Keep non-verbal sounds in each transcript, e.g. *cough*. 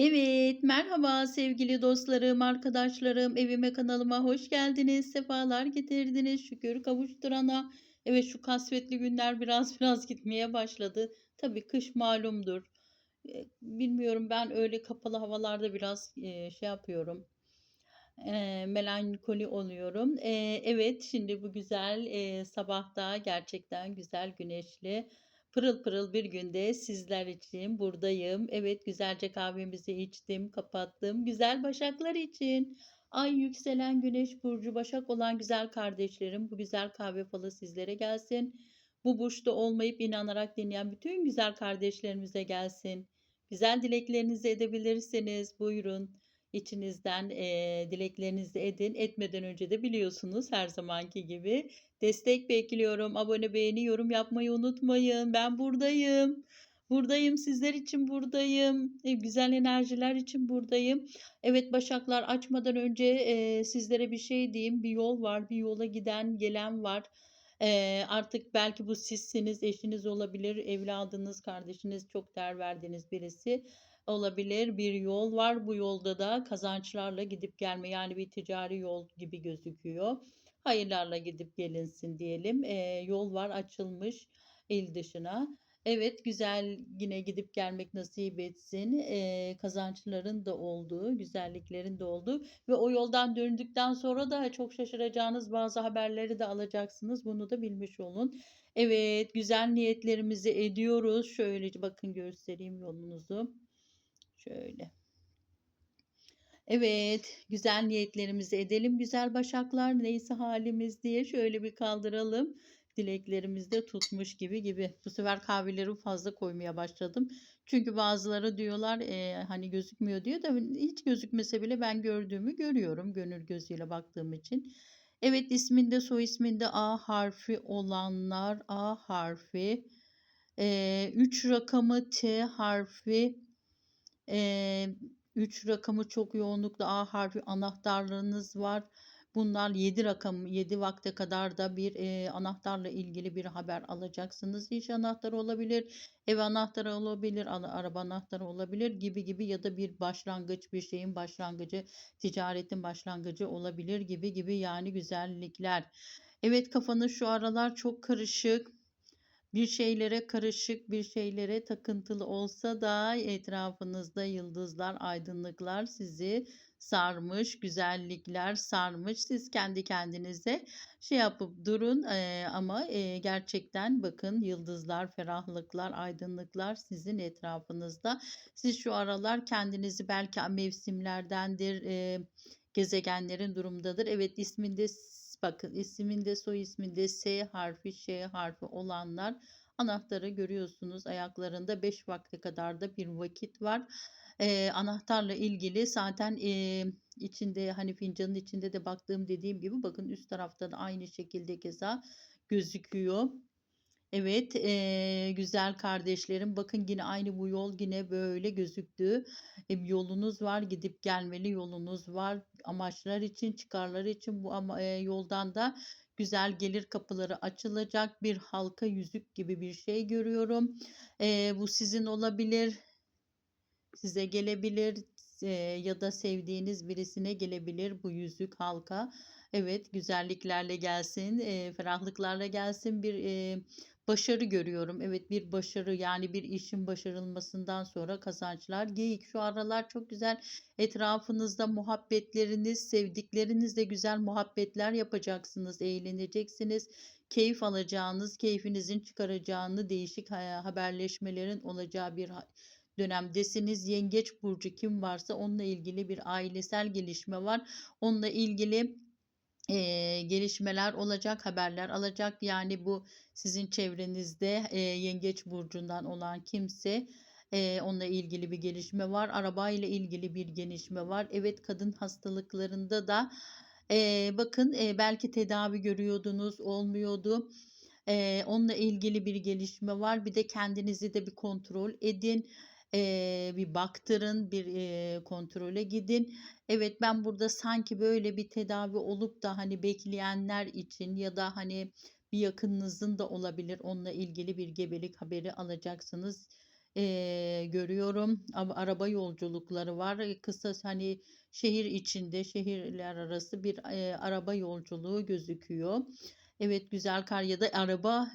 Evet, merhaba sevgili dostlarım, arkadaşlarım, evime kanalıma hoş geldiniz, sefalar getirdiniz, şükür kavuşturana. Evet şu kasvetli günler *laughs* biraz biraz gitmeye başladı. Tabii kış malumdur. Eee, bilmiyorum ben öyle kapalı havalarda biraz eee, şey yapıyorum, eee, melankoli oluyorum. Evet şimdi bu güzel eee, sabahta gerçekten güzel güneşli Pırıl pırıl bir günde sizler için buradayım. Evet, güzelce kahvemizi içtim, kapattım. Güzel başaklar için. Ay yükselen güneş burcu başak olan güzel kardeşlerim, bu güzel kahve falı sizlere gelsin. Bu burçta olmayıp inanarak dinleyen bütün güzel kardeşlerimize gelsin. Güzel dileklerinizi edebilirsiniz. Buyurun. İçinizden eee, dileklerinizi edin. Etmeden önce de biliyorsunuz her zamanki gibi Destek bekliyorum. Abone, beğeni, yorum yapmayı unutmayın. Ben buradayım. Buradayım, sizler için buradayım. E, güzel enerjiler için buradayım. Evet Başaklar açmadan önce e, sizlere bir şey diyeyim. Bir yol var, bir yola giden, gelen var. E, artık belki bu sizsiniz, eşiniz olabilir, evladınız, kardeşiniz, çok değer verdiğiniz birisi olabilir. Bir yol var. Bu yolda da kazançlarla gidip gelme yani bir ticari yol gibi gözüküyor. Hayırlarla gidip gelinsin diyelim. Eee, yol var açılmış il dışına. Evet, güzel yine gidip gelmek nasip etsin. Eee, kazançların da olduğu, güzelliklerin de olduğu ve o yoldan döndükten sonra da çok şaşıracağınız bazı haberleri de alacaksınız. Bunu da bilmiş olun. Evet, güzel niyetlerimizi ediyoruz. Şöyle bakın göstereyim yolunuzu. Şöyle. Evet, güzel niyetlerimizi edelim güzel başaklar. Neyse halimiz diye şöyle bir kaldıralım. Dileklerimiz de tutmuş gibi gibi. Bu sefer kahveleri fazla koymaya başladım. Çünkü bazıları diyorlar e, hani gözükmüyor diyor da hiç gözükmese bile ben gördüğümü görüyorum. Gönül gözüyle baktığım için. Evet isminde soy isminde A harfi olanlar A harfi. 3 rakamı T harfi. E, 3 rakamı çok yoğunlukla A harfi anahtarlarınız var. Bunlar 7 rakam 7 vakte kadar da bir e, anahtarla ilgili bir haber alacaksınız. İş anahtarı olabilir, ev anahtarı olabilir, ara- araba anahtarı olabilir gibi gibi ya da bir başlangıç bir şeyin başlangıcı, ticaretin başlangıcı olabilir gibi gibi yani güzellikler. Evet kafanız şu aralar çok karışık. Bir şeylere karışık, bir şeylere takıntılı olsa da etrafınızda yıldızlar, aydınlıklar sizi sarmış, güzellikler sarmış. Siz kendi kendinize şey yapıp durun eee, ama eee, gerçekten bakın yıldızlar, ferahlıklar, aydınlıklar sizin etrafınızda. Siz şu aralar kendinizi belki mevsimlerdendir, eee, gezegenlerin durumdadır. Evet isminde bakın isminde soy isminde S harfi, Ş harfi olanlar anahtarı görüyorsunuz ayaklarında 5 vakte kadar da bir vakit var. Ee, anahtarla ilgili zaten e, içinde hani fincanın içinde de baktığım dediğim gibi bakın üst tarafta da aynı şekilde keza gözüküyor. Evet, eee, güzel kardeşlerim, bakın yine aynı bu yol yine böyle gözüktü. E, yolunuz var, gidip gelmeli yolunuz var. Amaçlar için, çıkarlar için bu ama eee, yoldan da güzel gelir kapıları açılacak. Bir halka yüzük gibi bir şey görüyorum. Eee, bu sizin olabilir, size gelebilir eee, ya da sevdiğiniz birisine gelebilir bu yüzük halka. Evet, güzelliklerle gelsin, eee, ferahlıklarla gelsin. Bir eee, başarı görüyorum. Evet, bir başarı yani bir işin başarılmasından sonra kazançlar. Geyik şu aralar çok güzel etrafınızda muhabbetleriniz, sevdiklerinizle güzel muhabbetler yapacaksınız, eğleneceksiniz. Keyif alacağınız, keyfinizin çıkaracağını değişik ha- haberleşmelerin olacağı bir dönemdesiniz. Yengeç burcu kim varsa onunla ilgili bir ailesel gelişme var. Onunla ilgili eee, gelişmeler olacak, haberler alacak. Yani bu sizin çevrenizde eee, Yengeç burcundan olan kimse eee, onunla ilgili bir gelişme var. Araba ile ilgili bir gelişme var. Evet kadın hastalıklarında da eee, bakın eee, belki tedavi görüyordunuz, olmuyordu. Eee, onunla ilgili bir gelişme var. Bir de kendinizi de bir kontrol edin. Eee, bir baktırın, bir eee, kontrole gidin. Evet ben burada sanki böyle bir tedavi olup da hani bekleyenler için ya da hani bir yakınınızın da olabilir onunla ilgili bir gebelik haberi alacaksınız. eee, görüyorum. Araba yolculukları var. Eee, kısa hani şehir içinde, şehirler arası bir, eee, araba yolculuğu gözüküyor. Evet, güzel kar ya da araba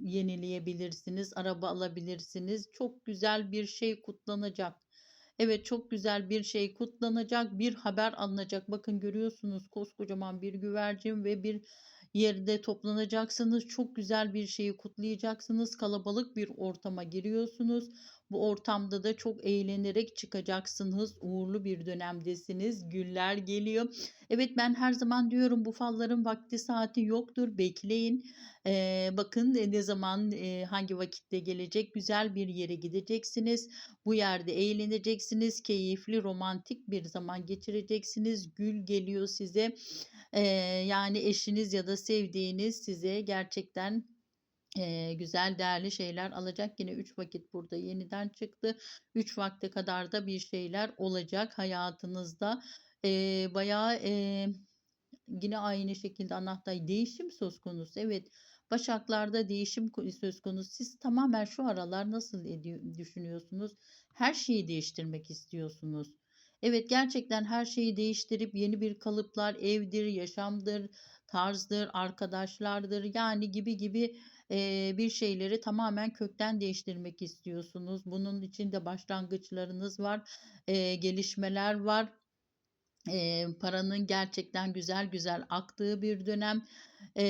yenileyebilirsiniz, araba alabilirsiniz. Çok güzel bir şey kutlanacak. Evet, çok güzel bir şey kutlanacak, bir haber alınacak. Bakın görüyorsunuz koskocaman bir güvercin ve bir yerde toplanacaksınız. Çok güzel bir şeyi kutlayacaksınız. Kalabalık bir ortama giriyorsunuz. Bu ortamda da çok eğlenerek çıkacaksınız. Uğurlu bir dönemdesiniz. Güller geliyor. Evet, ben her zaman diyorum bu falların vakti saati yoktur. Bekleyin. Eee, bakın, eee, ne zaman, eee, hangi vakitte gelecek? Güzel bir yere gideceksiniz. Bu yerde eğleneceksiniz. Keyifli, romantik bir zaman geçireceksiniz. Gül geliyor size. Eee, yani eşiniz ya da sevdiğiniz size gerçekten, eee, güzel, değerli şeyler alacak. Yine 3 vakit burada yeniden çıktı. 3 vakte kadar da bir şeyler olacak hayatınızda. Eee, bayağı, eee, yine aynı şekilde anahtar değişim söz konusu. Evet, Başaklar'da değişim söz konusu. Siz tamamen şu aralar nasıl ediyor düşünüyorsunuz? Her şeyi değiştirmek istiyorsunuz. Evet, gerçekten her şeyi değiştirip yeni bir kalıplar, evdir, yaşamdır, tarzdır, arkadaşlardır, yani gibi gibi, bir şeyleri tamamen kökten değiştirmek istiyorsunuz. Bunun için de başlangıçlarınız var, gelişmeler var. Eee, paranın gerçekten güzel güzel aktığı bir dönem. Eee,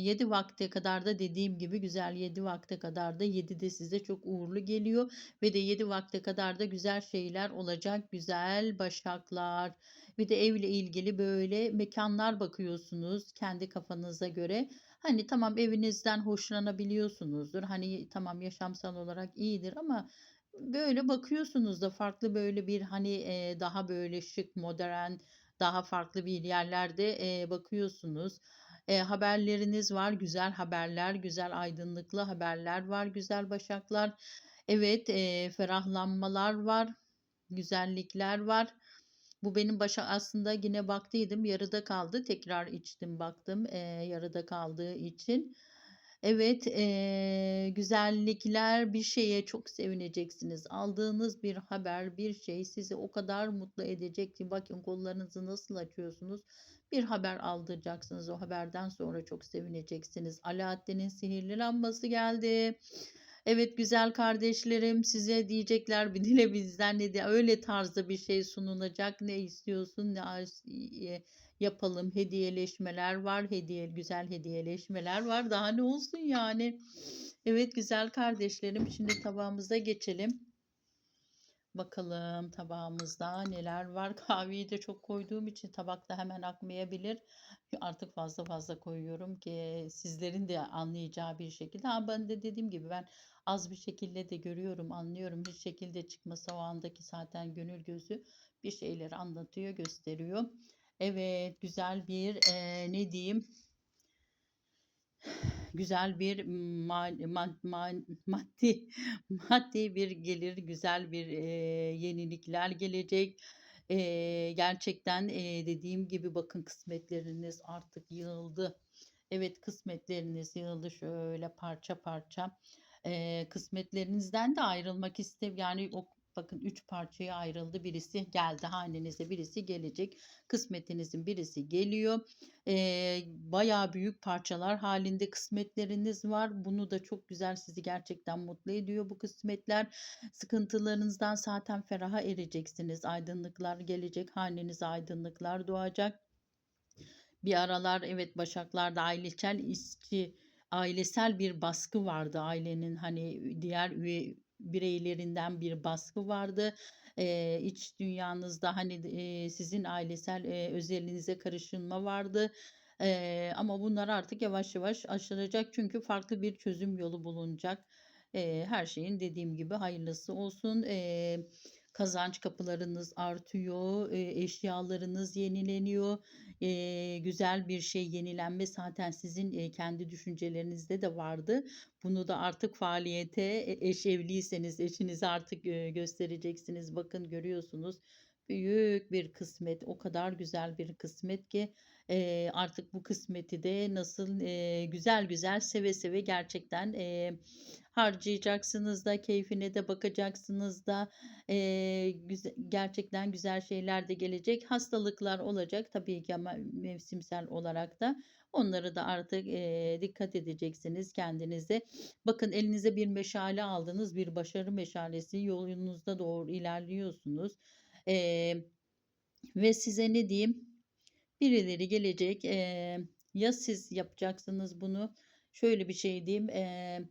7 vakte kadar da dediğim gibi güzel 7 vakte kadar da 7 de size çok uğurlu geliyor ve de 7 vakte kadar da güzel şeyler olacak güzel Başaklar. Bir de evle ilgili böyle mekânlar bakıyorsunuz kendi kafanıza göre. Hani tamam evinizden hoşlanabiliyorsunuzdur. Hani tamam yaşamsal olarak iyidir ama böyle bakıyorsunuz da farklı böyle bir hani, eee, daha böyle şık, modern, daha farklı bir yerlerde, eee, bakıyorsunuz. Eee, haberleriniz var, güzel haberler, güzel aydınlıklı haberler var güzel Başaklar. Evet, eee, ferahlanmalar var, güzellikler var. Bu benim başa aslında yine baktıydım, yarıda kaldı. Tekrar içtim, baktım, eee, yarıda kaldığı için. Evet, eee, güzellikler, bir şeye çok sevineceksiniz. Aldığınız bir haber, bir şey sizi o kadar mutlu edecek ki bakın kollarınızı nasıl açıyorsunuz. Bir haber aldıracaksınız. O haberden sonra çok sevineceksiniz. Alaaddin'in sihirli lambası geldi. Evet, güzel kardeşlerim, size diyecekler bir dile bizden ne de öyle tarzda bir şey sunulacak. Ne istiyorsun, ne yapalım, hediyeleşmeler var, hediye güzel hediyeleşmeler var. Daha ne olsun yani? Evet, güzel kardeşlerim, şimdi tabağımıza geçelim. Bakalım tabağımızda neler var? *laughs* Kahveyi de çok koyduğum için tabakta hemen akmayabilir. Artık fazla fazla koyuyorum ki sizlerin de anlayacağı bir şekilde. Ha, ben de dediğim gibi ben az bir şekilde de görüyorum, anlıyorum. Hiç şekilde çıkmasa o andaki zaten gönül gözü bir şeyleri anlatıyor, gösteriyor. Evet, güzel bir, eee, ne diyeyim? Güzel bir mal mad man maddi maddi bir gelir, güzel bir, eee, yenilikler gelecek. Eee, gerçekten, eee, dediğim gibi bakın kısmetleriniz artık yığıldı. Evet, kısmetleriniz yığıldı şöyle parça parça. Eee, kısmetlerinizden de ayrılmak iste yani o bakın 3 parçaya ayrıldı. Birisi geldi hanenize, birisi gelecek. Kısmetinizin birisi geliyor. Eee, bayağı büyük parçalar halinde kısmetleriniz var. Bunu da çok güzel sizi gerçekten mutlu ediyor bu kısmetler. Sıkıntılarınızdan zaten feraha ereceksiniz. Aydınlıklar gelecek, hanenize aydınlıklar doğacak. Bir aralar evet Başaklar'da ailesel işçi ailesel bir baskı vardı. Ailenin hani diğer üye bireylerinden bir baskı vardı. Eee, iç dünyanızda hani, eee, sizin ailesel, eee, özelinize karışılma vardı. Eee, ama bunlar artık yavaş yavaş aşılacak. Çünkü farklı bir çözüm yolu bulunacak. Eee, her şeyin dediğim gibi hayırlısı olsun. Eee, kazanç kapılarınız artıyor, eşyalarınız yenileniyor. Güzel bir şey yenilenme zaten sizin, kendi düşüncelerinizde de vardı. Bunu da artık faaliyete e eş evliyseniz eşinize artık, göstereceksiniz. Bakın görüyorsunuz Büyük bir kısmet, o kadar güzel bir kısmet ki, eee, artık bu kısmeti de nasıl, eee, güzel güzel, seve seve gerçekten, eee, harcayacaksınız da, keyfine de bakacaksınız da, eee, güze gerçekten güzel şeyler de gelecek. Hastalıklar olacak tabii ki ama mevsimsel olarak da. Onlara da artık, eee, dikkat edeceksiniz kendinize. Bakın elinize bir meşale aldınız, bir başarı meşalesi, yolunuzda doğru ilerliyorsunuz. Eee, ve size ne diyeyim, birileri gelecek, eee, ya siz yapacaksınız bunu, şöyle bir şey diyeyim, eee,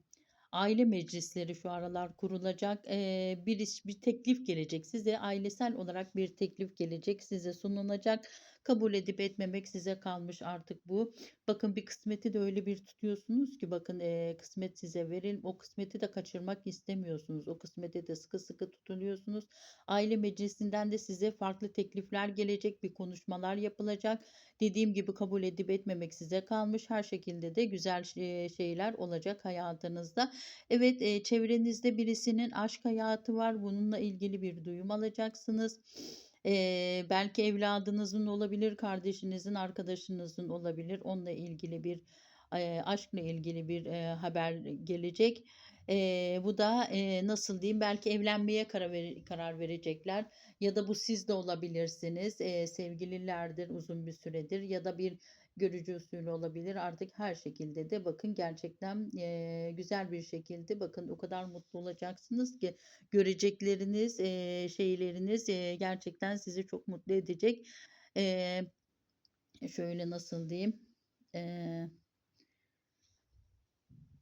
aile meclisleri şu aralar kurulacak. Eee, bir iş, bir teklif gelecek size, ailesel olarak bir teklif gelecek, size sunulacak. Kabul edip etmemek size kalmış artık bu. Bakın bir kısmeti de öyle bir tutuyorsunuz ki bakın, eee, kısmet size veril o kısmeti de kaçırmak istemiyorsunuz. O kısmete de sıkı sıkı tutunuyorsunuz. Aile meclisinden de size farklı teklifler gelecek, bir konuşmalar yapılacak. Dediğim gibi kabul edip etmemek size kalmış. Her şekilde de güzel şeyler olacak hayatınızda. Evet, eee, çevrenizde birisinin aşk hayatı var. Bununla ilgili bir duyum alacaksınız. Eee, belki evladınızın olabilir, kardeşinizin, arkadaşınızın olabilir. Onunla ilgili bir, eee, aşkla ilgili bir, eee, haber gelecek. Eee, bu da, eee, nasıl diyeyim, belki evlenmeye kara vere karar verecekler ya da bu siz de olabilirsiniz. Eee, sevgililerdir uzun bir süredir ya da bir görücü usulü olabilir. Artık her şekilde de bakın gerçekten, eee, güzel bir şekilde bakın o kadar mutlu olacaksınız ki görecekleriniz, eee, şeyleriniz, eee, gerçekten sizi çok mutlu edecek. Eee, şöyle nasıl diyeyim, eee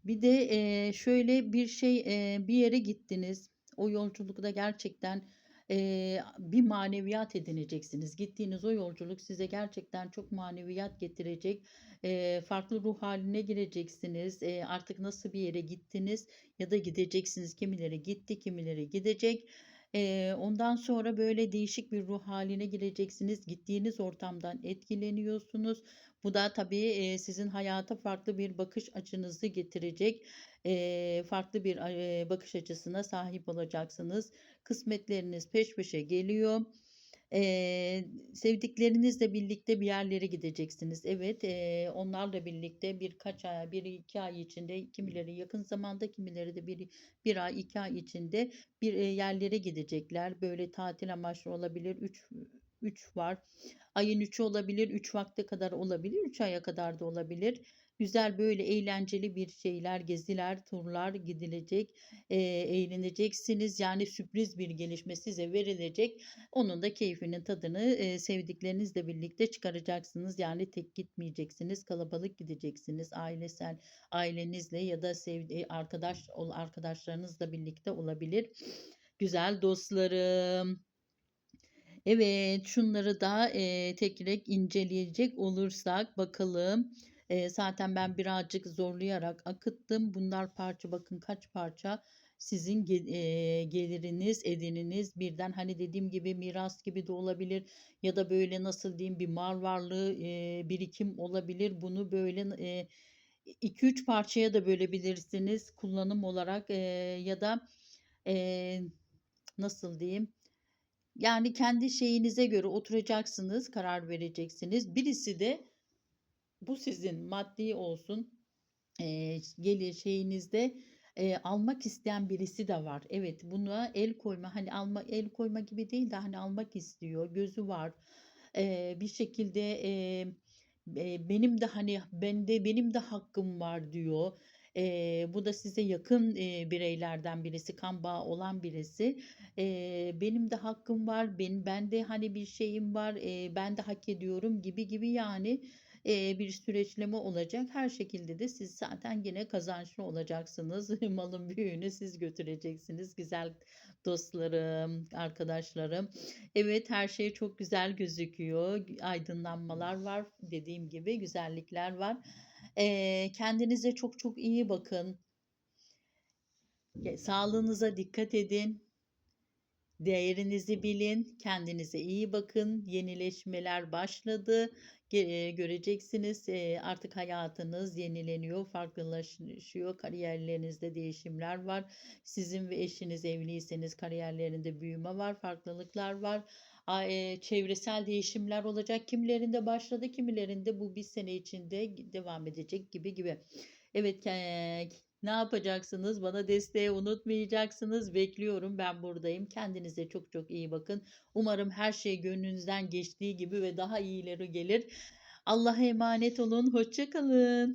bir de, eee, şöyle bir şey, eee, bir yere gittiniz. O yolculukta gerçekten, eee, bir maneviyat edineceksiniz. Gittiğiniz o yolculuk size gerçekten çok maneviyat getirecek. Eee, farklı ruh hâline gireceksiniz. Eee, artık nasıl bir yere gittiniz ya da gideceksiniz. Kimileri gitti, kimileri gidecek. Eee, ondan sonra böyle değişik bir ruh hâline gireceksiniz. Gittiğiniz ortamdan etkileniyorsunuz. Bu da tabii, eee, sizin hayata farklı bir bakış açınızı getirecek. Eee, farklı bir, eee, bakış açısına sahip olacaksınız. Kısmetleriniz peş peşe geliyor. Eee, sevdiklerinizle birlikte bir yerlere gideceksiniz. Evet, eee, onlarla birlikte birkaç ay, 1-2 ay içinde, kimileri yakın zamanda, kimileri de bir 1 ay, 2 ay içinde bir, eee, yerlere gidecekler. Böyle tatil amaçlı olabilir. 3 3 var. Ayın 3'ü olabilir, 3 vakte kadar olabilir, 3 aya kadar da olabilir. Güzel böyle eğlenceli bir şeyler, geziler, turlar gidilecek. Eee, eğleneceksiniz. Yani sürpriz bir gelişme size verilecek. Onun da keyfinin tadını, eee, sevdiklerinizle birlikte çıkaracaksınız. Yani tek gitmeyeceksiniz, kalabalık gideceksiniz. Ailesel, ailenizle ya da sevdi arkadaş ol arkadaşlarınızla birlikte olabilir. Güzel dostlarım. Evet, şunları da, eee, tek tek inceleyecek olursak bakalım. Eee, zaten ben birazcık zorlayarak akıttım. Bunlar parça bakın kaç parça sizin geliriniz, edininiz birden, hani, dediğim gibi miras gibi de olabilir ya da böyle nasıl diyeyim bir mal varlığı, birikim olabilir. Bunu böyle n eee, 2-3 parçaya da bölebilirsiniz kullanım olarak, ya da, nasıl diyeyim, yani kendi şeyinize göre oturacaksınız, karar vereceksiniz. Birisi de bu sizin maddi olsun, eee, gelir şeyinizde, eee, almak isteyen birisi de var. Evet, buna el koyma, hani, alma el koyma gibi değil de, hani, almak istiyor, gözü var. Eee, bir şekilde, eee, eee, benim de, hani, bende benim de hakkım var diyor. Eee, bu da size yakın, eee, bireylerden birisi, kan bağı olan birisi. Eee, benim de hakkım var, benim ben de, hani, bir şeyim var, eee, ben de hak ediyorum gibi gibi yani, bir süreçleme olacak. Her şekilde de siz zaten gene kazançlı olacaksınız. *laughs* Malın büyüğünü siz götüreceksiniz güzel dostlarım, arkadaşlarım. Evet, her şey çok güzel gözüküyor. Aydınlanmalar var. Dediğim gibi güzellikler var. Eee, kendinize çok çok iyi bakın. Sağlığınıza dikkat edin. Değerinizi bilin, kendinize iyi bakın. Yenileşmeler başladı. E, göreceksiniz e, artık hayatınız yenileniyor, farklılaşıyor. Kariyerlerinizde değişimler var. Sizin ve eşiniz evliyseniz kariyerlerinde büyüme var, farklılıklar var. Çevresel değişimler olacak. Kimilerinde başladı, kimilerinde bu bir sene içinde devam edecek gibi gibi. Evet, ne yapacaksınız? Bana desteği unutmayacaksınız. Bekliyorum. Ben buradayım. Kendinize çok çok iyi bakın. Umarım her şey gönlünüzden geçtiği gibi ve daha iyileri gelir. Allah'a emanet olun. Hoşça kalın.